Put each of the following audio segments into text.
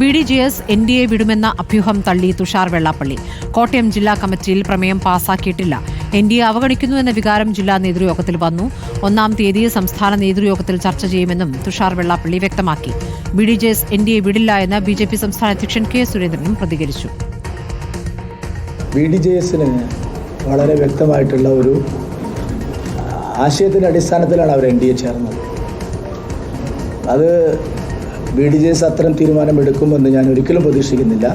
B D J S N D A വിടുമെന്ന അഭ്യൂഹം തള്ളി തുഷാർ വെള്ളാപ്പള്ളി. കോട്ടയം ജില്ലാ കമ്മിറ്റിയിൽ പ്രമേയം പാസാക്കിയിട്ടില്ല. എൻ ഡി എ അവഗണിക്കുന്നു എന്ന വികാരം ജില്ലാ നേതൃയോഗത്തിൽ വന്നു. ഒന്നാം തീയതി സംസ്ഥാന നേതൃയോഗത്തിൽ ചർച്ച ചെയ്യുമെന്നും തുഷാർ വെള്ളാപ്പള്ളി വ്യക്തമാക്കി. B D J S N D A വിടില്ല എന്ന് ബി ജെ പി സംസ്ഥാന അധ്യക്ഷൻ കെ സുരേന്ദ്രനും പ്രതികരിച്ചു. ബി ഡി ജെ എസിന് വളരെ വ്യക്തമായിട്ടുള്ള ഒരു ആശയത്തിന്റെ അടിസ്ഥാനത്തിലാണ് അവർ എൻ ഡി എ ചേർന്നത്. അത് ബി ഡി ജെ എസ് അത്തരം തീരുമാനമെടുക്കുമെന്ന് ഞാൻ ഒരിക്കലും പ്രതീക്ഷിക്കുന്നില്ല.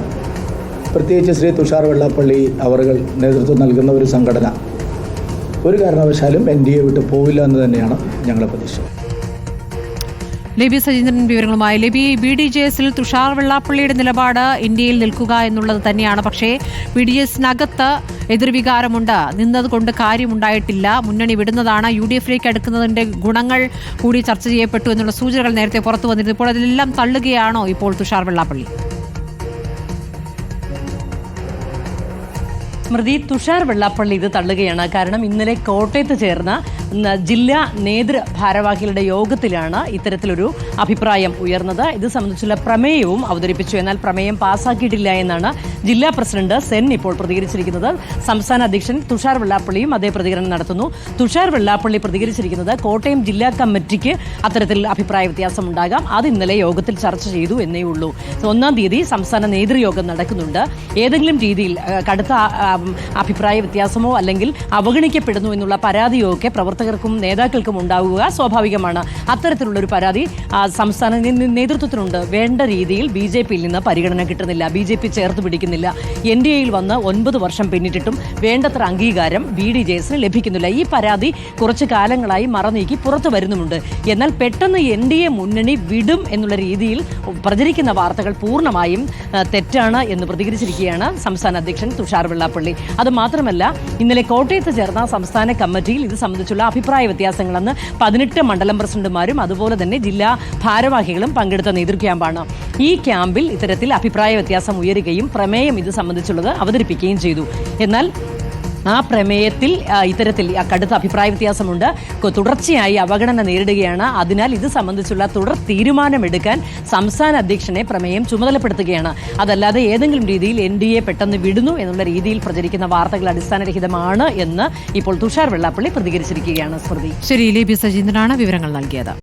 പ്രത്യേകിച്ച് ശ്രീ തുഷാർ വെള്ളാപ്പള്ളി അവർ നേതൃത്വം നൽകുന്ന ഒരു സംഘടന. ഒരു കാരണവശാലും എൻ ഡി എ വിട്ട് പോവില്ല എന്ന് തന്നെയാണ് ഞങ്ങളുടെ പ്രതീക്ഷ. ലിബി സജീന്ദ്രൻ വിവരങ്ങളുമായി. ലിബി ബി ഡി ജെ എസിൽ തുഷാർ വെള്ളാപ്പള്ളിയുടെ നിലപാട് ഇന്ത്യയിൽ നിൽക്കുക എന്നുള്ളത് തന്നെയാണ്. പക്ഷേ ബി ഡി എസിനകത്ത് എതിർവികാരമുണ്ട്. നിന്നതുകൊണ്ട് കാര്യമുണ്ടായിട്ടില്ല. മുന്നണി വിടുന്നതാണ്. യു ഡി എഫിലേക്ക് അടുക്കുന്നതിന്റെ ഗുണങ്ങൾ കൂടി ചർച്ച ചെയ്യപ്പെട്ടു എന്നുള്ള സൂചനകൾ നേരത്തെ പുറത്തു വന്നിരുന്നു. ഇപ്പോൾ അതിലെല്ലാം തള്ളുകയാണോ ഇപ്പോൾ തുഷാർ വെള്ളാപ്പള്ളി? സ്മൃതി തുഷാർ വെള്ളാപ്പള്ളി ഇത് തള്ളുകയാണ്. കാരണം ഇന്നലെ കോട്ടയത്ത് ചേർന്ന ജില്ലാ നേതൃ ഭാരവാഹികളുടെ യോഗത്തിലാണ് ഇത്തരത്തിലൊരു അഭിപ്രായം ഉയർന്നത്. ഇത് സംബന്ധിച്ചുള്ള പ്രമേയവും അവതരിപ്പിച്ചു. എന്നാൽ പ്രമേയം പാസ്സാക്കിയിട്ടില്ല എന്നാണ് ജില്ലാ പ്രസിഡന്റ് സെൻ ഇപ്പോൾ പ്രതികരിച്ചിരിക്കുന്നത്. സംസ്ഥാന അധ്യക്ഷൻ തുഷാർ വെള്ളാപ്പള്ളിയും അതേ പ്രതികരണം നടത്തുന്നു. തുഷാർ വെള്ളാപ്പള്ളി പ്രതികരിച്ചിരിക്കുന്നത് കോട്ടയം ജില്ലാ കമ്മിറ്റിക്ക് അത്തരത്തിൽ അഭിപ്രായ വ്യത്യാസം ഉണ്ടാകാം. അത് ഇന്നലെ യോഗത്തിൽ ചർച്ച ചെയ്തു എന്നേ ഉള്ളൂ. ഒന്നാം തീയതി സംസ്ഥാന നേതൃയോഗം നടക്കുന്നുണ്ട്. ഏതെങ്കിലും രീതിയിൽ കടുത്ത അഭിപ്രായ വ്യത്യാസമോ അല്ലെങ്കിൽ അവഗണിക്കപ്പെടുന്നു എന്നുള്ള പരാതിയോ ഒക്കെ പ്രവർത്തകർക്കും നേതാക്കൾക്കും ഉണ്ടാവുക സ്വാഭാവികമാണ്. അത്തരത്തിലുള്ള ഒരു പരാതി സംസ്ഥാന നേതൃത്വത്തിനുണ്ട്. വേണ്ട രീതിയിൽ ബി ജെ പിയിൽ നിന്ന് പരിഗണന കിട്ടുന്നില്ല. ബി ജെ പി ചേർത്ത് പിടിക്കുന്നില്ല. എൻ ഡി എയിൽ വന്ന് ഒൻപത് വർഷം പിന്നിട്ടിട്ടും വേണ്ടത്ര അംഗീകാരം ബി ഡി ജെ എസിന് ലഭിക്കുന്നില്ല. ഈ പരാതി കുറച്ചു കാലങ്ങളായി മറനീക്കി പുറത്തു വരുന്നുമുണ്ട്. എന്നാൽ പെട്ടെന്ന് എൻ ഡി എ മുന്നണി വിടും എന്നുള്ള രീതിയിൽ പ്രചരിക്കുന്ന വാർത്തകൾ പൂർണമായും തെറ്റാണ് എന്ന് പ്രതികരിച്ചിരിക്കുകയാണ് സംസ്ഥാന അധ്യക്ഷൻ തുഷാർ വെള്ളാപ്പള്ളി. അത് മാത്രമല്ല ഇന്നലെ കോട്ടയത്ത് ചേർന്ന സംസ്ഥാന കമ്മിറ്റിയിൽ ഇത് സംബന്ധിച്ചുള്ള അഭിപ്രായ വ്യത്യാസങ്ങളെന്ന് പതിനെട്ട് മണ്ഡലം പ്രസിഡന്റുമാരും അതുപോലെ തന്നെ ജില്ലാ ഭാരവാഹികളും പങ്കെടുത്ത നേതൃ ക്യാമ്പാണ്. ഈ ക്യാമ്പിൽ ഇത്തരത്തിൽ അഭിപ്രായ വ്യത്യാസം ഉയരുകയും പ്രമേയം ഇത് സംബന്ധിച്ചുള്ളത് അവതരിപ്പിക്കുകയും ചെയ്തു. എന്നാൽ ആ പ്രമേയത്തിൽ ഇത്തരത്തിൽ കടുത്ത അഭിപ്രായ വ്യത്യാസമുണ്ട്. തുടർച്ചയായി അവഗണന നേരിടുകയാണ്. അതിനാൽ ഇത് സംബന്ധിച്ചുള്ള തുടർ തീരുമാനമെടുക്കാൻ സംസ്ഥാന അധ്യക്ഷനെ പ്രമേയം ചുമതലപ്പെടുത്തുകയാണ്. അതല്ലാതെ ഏതെങ്കിലും രീതിയിൽ എൻ ഡി എ പെട്ടെന്ന് വിടുന്നു എന്നുള്ള രീതിയിൽ പ്രചരിക്കുന്ന വാർത്തകൾ അടിസ്ഥാനരഹിതമാണ് എന്ന് ഇപ്പോൾ തുഷാർ വെള്ളാപ്പള്ളി പ്രതികരിച്ചിരിക്കുകയാണ്. സ്മൃതി. ശരി ലേബി സജീന്ദ്രനാണ് വിവരങ്ങൾ നൽകിയത്.